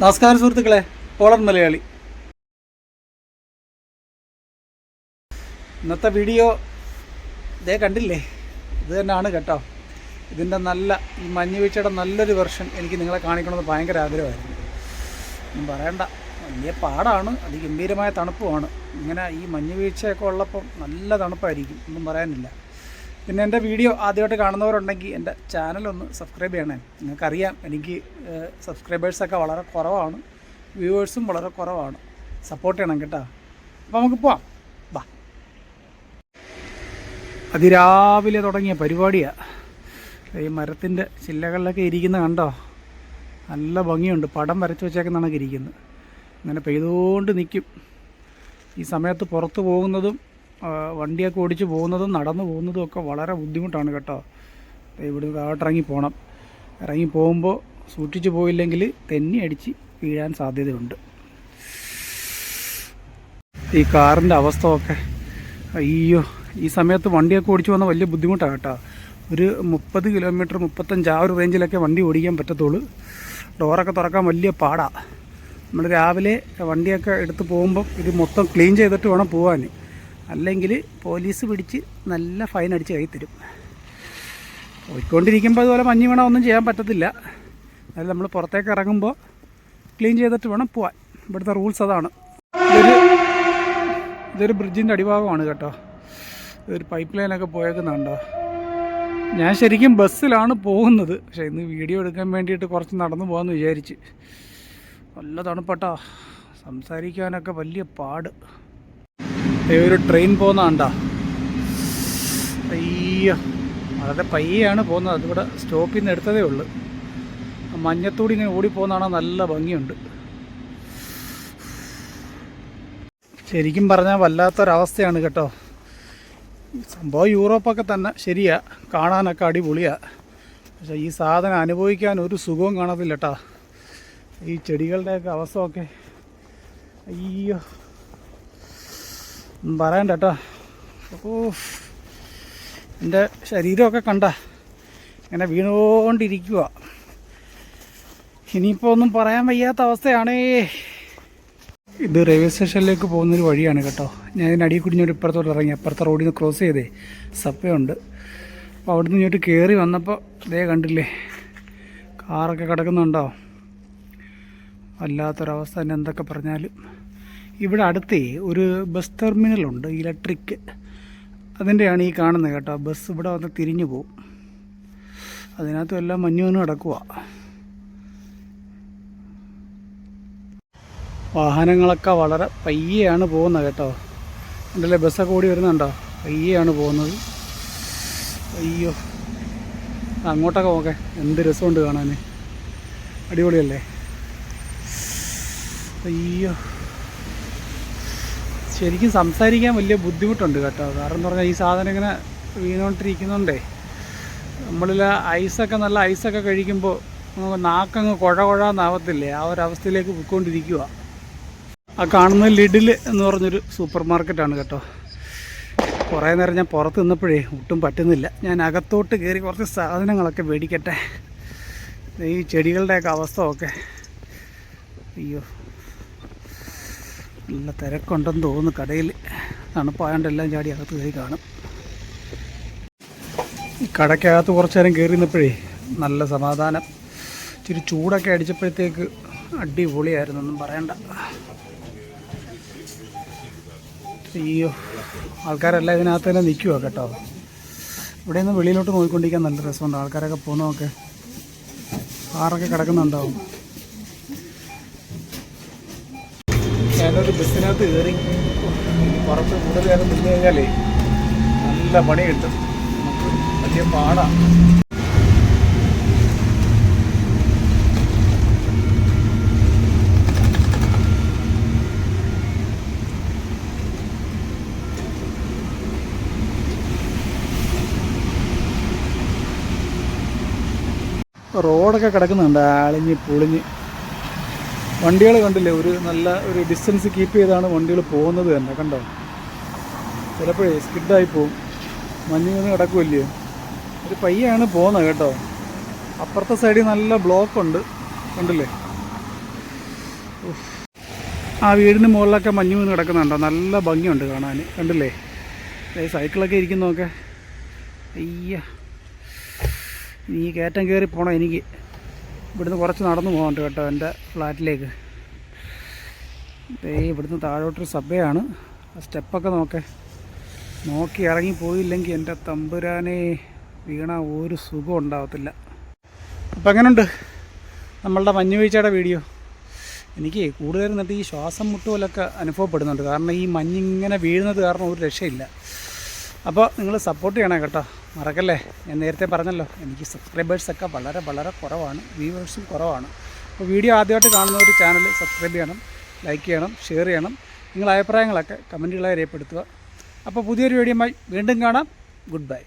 നമസ്കാരം സുഹൃത്തുക്കളെ പോളർ മലയാളി. ഇന്നത്തെ വീഡിയോ ഇതേ കണ്ടില്ലേ? ഇത് തന്നെയാണ് കേട്ടോ. ഇതിന്റെ നല്ല ഈ മഞ്ഞ് വീഴ്ചയുടെ നല്ലൊരു വെർഷൻ എനിക്ക് നിങ്ങളെ കാണിക്കണമെന്ന് ഭയങ്കര ആഗ്രഹമായിരുന്നു. ഒന്നും പറയണ്ട. വലിയ പാടാണ്. അതിഗംഭീരമായ തണുപ്പുമാണ്. ഇങ്ങനെ ഈ മഞ്ഞ് വീഴ്ചയൊക്കെ ഉള്ളപ്പം നല്ല തണുപ്പായിരിക്കും. ഒന്നും പറയാനില്ല. പിന്നെ എന്റെ വീഡിയോ ആദ്യമായിട്ട് കാണുന്നവരുണ്ടെങ്കിൽ എന്റെ ചാനലൊന്ന് സബ്സ്ക്രൈബ് ചെയ്യണേ. നിങ്ങൾക്കറിയാം എനിക്ക് സബ്സ്ക്രൈബേഴ്സൊക്കെ വളരെ കുറവാണ്. വ്യൂവേഴ്സും വളരെ കുറവാണ്. സപ്പോർട്ട് ചെയ്യണം കേട്ടോ. അപ്പോൾ നമുക്ക് പോവാം. ബാ അതിരാവിലെ തുടങ്ങിയ പരിപാടിയാണ് ഈ മരത്തിന്റെ ചില്ലകളിലൊക്കെ ഇരിക്കുന്ന കണ്ടോ? നല്ല ഭംഗിയുണ്ട്. പടം വരച്ച് വെച്ചേക്കുന്നതാണ് ഇരിക്കുന്നത്. ഇങ്ങനെ പെയ്തുകൊണ്ട് നിൽക്കും. ഈ സമയത്ത് പുറത്ത് പോകുന്നതും വണ്ടിയൊക്കെ ഓടിച്ച് പോകുന്നതും നടന്നു പോകുന്നതും ഒക്കെ വളരെ ബുദ്ധിമുട്ടാണ് കേട്ടോ. ഇവിടുന്ന് ഇവിടെ താഴോട്ട് ഇറങ്ങി പോകണം ഇറങ്ങി പോകുമ്പോൾ സൂക്ഷിച്ച് പോയില്ലെങ്കിൽ തെന്നി അടിച്ച് വീഴാൻ സാധ്യതയുണ്ട്. ഈ കാറിന്റെ അവസ്ഥ ഒക്കെ അയ്യോ ഈ സമയത്ത് വണ്ടിയൊക്കെ ഓടിച്ചു വന്നാൽ വലിയ ബുദ്ധിമുട്ടാണ് കേട്ടോ. ഒരു മുപ്പത് കിലോമീറ്റർ മുപ്പത്തഞ്ച് ആ ഒരു റേഞ്ചിലൊക്കെ വണ്ടി ഓടിക്കാൻ പറ്റത്തുള്ളൂ. ഡോറൊക്കെ തുറക്കാൻ വലിയ പാടാണ് നമ്മൾ രാവിലെ വണ്ടിയൊക്കെ എടുത്ത് പോകുമ്പം ഇത് മൊത്തം ക്ലീൻ ചെയ്തിട്ട് വേണം പോകാൻ അല്ലെങ്കിൽ പോലീസ് പിടിച്ച് നല്ല ഫൈൻ അടിച്ച് കൈ തരും. പോയിക്കൊണ്ടിരിക്കുമ്പോൾ അതുപോലെ മഞ്ഞ് വീണ ഒന്നും ചെയ്യാൻ പറ്റത്തില്ല. അതായത് നമ്മൾ പുറത്തേക്ക് ഇറങ്ങുമ്പോൾ ക്ലീൻ ചെയ്തിട്ട് വേണം പോവാൻ. ഇവിടുത്തെ റൂൾസ് അതാണ്. ഇതൊരു ഇതൊരു ബ്രിഡ്ജിന്റെ അടിഭാഗമാണ് കേട്ടോ. ഇതൊരു പൈപ്പ് ലൈനൊക്കെ പോയേക്കുന്നുണ്ടോ ഞാൻ ശരിക്കും ബസ്സിലാണ് പോകുന്നത്. പക്ഷേ ഇന്ന് വീഡിയോ എടുക്കാൻ വേണ്ടിയിട്ട് കുറച്ച് നടന്നു പോകാമെന്ന് വിചാരിച്ച്. നല്ല തണുപ്പട്ടാ. സംസാരിക്കാനൊക്കെ വലിയ പാട്. ഒരു ട്രെയിൻ പോകുന്ന കണ്ടാ. അയ്യോ വളരെ പയ്യാണ് പോകുന്നത്. അതിവിടെ സ്റ്റോപ്പിൽ നിന്ന് എടുത്തതേ ഉള്ളൂ. മഞ്ഞത്തൂടി ഇങ്ങനെ ഓടിപ്പോകുന്നതാണ് നല്ല ഭംഗിയുണ്ട്. ശരിക്കും പറഞ്ഞാൽ വല്ലാത്തൊരവസ്ഥയാണ് കേട്ടോ. സംഭവം യൂറോപ്പൊക്കെ തന്നെ ശരിയാ. കാണാനൊക്കെ അടിപൊളിയാ. പക്ഷേ ഈ സാധനം അനുഭവിക്കാൻ ഒരു സുഖവും കാണത്തില്ല കേട്ടോ. ഈ ചെടികളുടെയൊക്കെ അവസ്ഥയൊക്കെ. അയ്യോ. പറയണ്ട കേട്ടോ. ഓ എന്റെ ശരീരമൊക്കെ കണ്ട ഇങ്ങനെ വീണുകൊണ്ടിരിക്കുക ഇനിയിപ്പോൾ ഒന്നും പറയാൻ വയ്യാത്ത അവസ്ഥയാണേ. ഇത് റെയിൽവേ സ്റ്റേഷനിലേക്ക് പോകുന്നൊരു വഴിയാണ് കേട്ടോ. ഞാൻ ഇതിന്റെ അടിയിൽ കുടിഞ്ഞൊരു ഇപ്പുറത്തോട്ട് ഇറങ്ങി അപ്പുറത്തെ റോഡിൽ നിന്ന് ക്രോസ് ചെയ്തേ സപ്പേ ഉണ്ട് അപ്പോൾ അവിടെ നിന്ന് ഇങ്ങോട്ട് കയറി വന്നപ്പോൾ ഇതേ കണ്ടില്ലേ കാറൊക്കെ കിടക്കുന്നുണ്ടോ? വല്ലാത്തൊരവസ്ഥ തന്നെ എന്തൊക്കെ പറഞ്ഞാലും. ഇവിടെ അടുത്തേ ഒരു ബസ് ടെർമിനൽ ഉണ്ട് ഇലക്ട്രിക്. അതിന്റെയാണ് ഈ കാണുന്നത് കേട്ടോ. ബസ് ഇവിടെ വന്ന് തിരിഞ്ഞു പോവും. അതിനകത്തും എല്ലാം മഞ്ഞുവന്ന് കിടക്കുക വാഹനങ്ങളൊക്കെ വളരെ പയ്യെയാണ് പോകുന്നത് കേട്ടോ. ഉണ്ടല്ലേ? ബസ്സൊക്കെ ഓടി വരുന്നുണ്ടോ? പയ്യെയാണ് പോകുന്നത്. അയ്യോ. അങ്ങോട്ടൊക്കെ പോകെ. എന്ത് രസമുണ്ട് കാണാൻ അടിപൊളിയല്ലേ? അയ്യോ. ശരിക്കും സംസാരിക്കാൻ വലിയ ബുദ്ധിമുട്ടുണ്ട് കേട്ടോ. കാരണം എന്ന് പറഞ്ഞാൽ ഈ സാധനം ഇങ്ങനെ വീണുകൊണ്ടിരിക്കുന്നുണ്ടേ നമ്മളിൽ ഐസൊക്കെ നല്ല ഐസൊക്കെ കഴിക്കുമ്പോൾ നാക്കങ്ങ് കുഴ കുഴാന്നാവത്തില്ലേ ആ ഒരു അവസ്ഥയിലേക്ക് പോയിക്കൊണ്ടിരിക്കുക ആ കാണുന്ന ലിഡിൽ എന്ന് പറഞ്ഞൊരു സൂപ്പർ മാർക്കറ്റാണ് കേട്ടോ. കുറേ നേരം ഞാൻ പുറത്ത് നിന്നപ്പോഴേ ഒട്ടും പറ്റുന്നില്ല. ഞാൻ അകത്തോട്ട് കയറി കുറച്ച് സാധനങ്ങളൊക്കെ മേടിക്കട്ടെ. ഈ ചെടികളുടെയൊക്കെ അവസ്ഥ ഒക്കെ അയ്യോ. നല്ല തിരക്കുണ്ടെന്ന് തോന്നുന്നു. കടയിൽ തണുപ്പായതുകൊണ്ട് എല്ലാം ചാടി അകത്ത് കയറി കാണും. ഈ കടയ്ക്കകത്ത് കുറച്ച് നേരം കയറി നിന്നപ്പോഴേ നല്ല സമാധാനം. ഇച്ചിരി ചൂടൊക്കെ അടിച്ചപ്പോഴത്തേക്ക് അടിപൊളിയായിരുന്നു. ഒന്നും പറയണ്ട. അയ്യോ ആൾക്കാരെല്ലാം ഇതിനകത്ത് തന്നെ നിൽക്കുക കേട്ടോ. ഇവിടെ നിന്ന് വെളിയിലോട്ട് നോക്കിക്കൊണ്ടിരിക്കാൻ നല്ല രസമുണ്ട്. ആൾക്കാരൊക്കെ പോകുന്നതൊക്കെ കാറൊക്കെ കിടക്കുന്നുണ്ടാവും. ഞാനൊരു ബസ്സിനകത്ത് കയറി പുറത്ത് കൂടുതൽ നേരം നിന്ന് കഴിഞ്ഞാലേ നല്ല പണി കിട്ടും. നമുക്ക് വലിയ പാടാണ് റോഡൊക്കെ കിടക്കുന്നുണ്ട്. ആളിഞ്ഞ് പൊളിഞ്ഞ്. വണ്ടികൾ കണ്ടില്ലേ? ഒരു നല്ല ഒരു ഡിസ്റ്റൻസ് കീപ്പ് ചെയ്താണ് വണ്ടികൾ പോകുന്നത് തന്നെ കണ്ടോ? ചിലപ്പോഴേ സ്കിഡായി പോവും. മഞ്ഞ് നിന്ന് കിടക്കുമല്ലേ ഒരു പയ്യാണ് പോകുന്നത് കേട്ടോ. അപ്പുറത്തെ സൈഡിൽ നല്ല ബ്ലോക്ക് ഉണ്ട് കണ്ടില്ലേ. ആ വീടിന് മുകളിലൊക്കെ മഞ്ഞ് വീണ് കിടക്കുന്നുണ്ടോ? നല്ല ഭംഗിയുണ്ട് കാണാൻ കണ്ടില്ലേ? സൈക്കിളൊക്കെ ഇരിക്കുന്നതൊക്കെ അയ്യ. നീ കയറ്റം കയറി പോണം എനിക്ക്. ഇവിടുന്ന് കുറച്ച് നടന്നു പോകണ്ട കേട്ടോ എന്റെ ഫ്ലാറ്റിലേക്ക്. ഇവിടുന്ന് താഴോട്ടൊരു സബ്വേ ആ സ്റ്റെപ്പൊക്കെ നോക്കേ. നോക്കി ഇറങ്ങി പോയില്ലെങ്കിൽ എന്റെ തമ്പുരാനെ വീണ ഒരു സുഖം ഉണ്ടാവത്തില്ല. അപ്പം എങ്ങനെയുണ്ട് നമ്മളുടെ മഞ്ഞുവീഴ്ചയുടെ വീഡിയോ. എനിക്ക് കൂടുതൽ എന്നിട്ട് ഈ ശ്വാസം മുട്ടുപോലൊക്കെ അനുഭവപ്പെടുന്നുണ്ട്. കാരണം ഈ മഞ്ഞിങ്ങനെ വീഴുന്നത് കാരണം ഒരു രക്ഷയില്ല. അപ്പോൾ നിങ്ങൾ സപ്പോർട്ട് ചെയ്യണേ കേട്ടോ. മറക്കല്ലേ? ഞാൻ നേരത്തെ പറഞ്ഞല്ലോ എനിക്ക് സബ്സ്ക്രൈബേഴ്സൊക്കെ വളരെ വളരെ കുറവാണ് വ്യൂവേഴ്സും കുറവാണ്. അപ്പോൾ വീഡിയോ ആദ്യമായിട്ട് കാണുന്ന ഒരു ചാനൽ സബ്സ്ക്രൈബ് ചെയ്യണം ലൈക്ക് ചെയ്യണം ഷെയർ ചെയ്യണം. നിങ്ങളുടെ അഭിപ്രായങ്ങളൊക്കെ കമന്റുകളായി രേഖപ്പെടുത്തുക. അപ്പോൾ പുതിയൊരു വീഡിയോയുമായി വീണ്ടും കാണാം. Good bye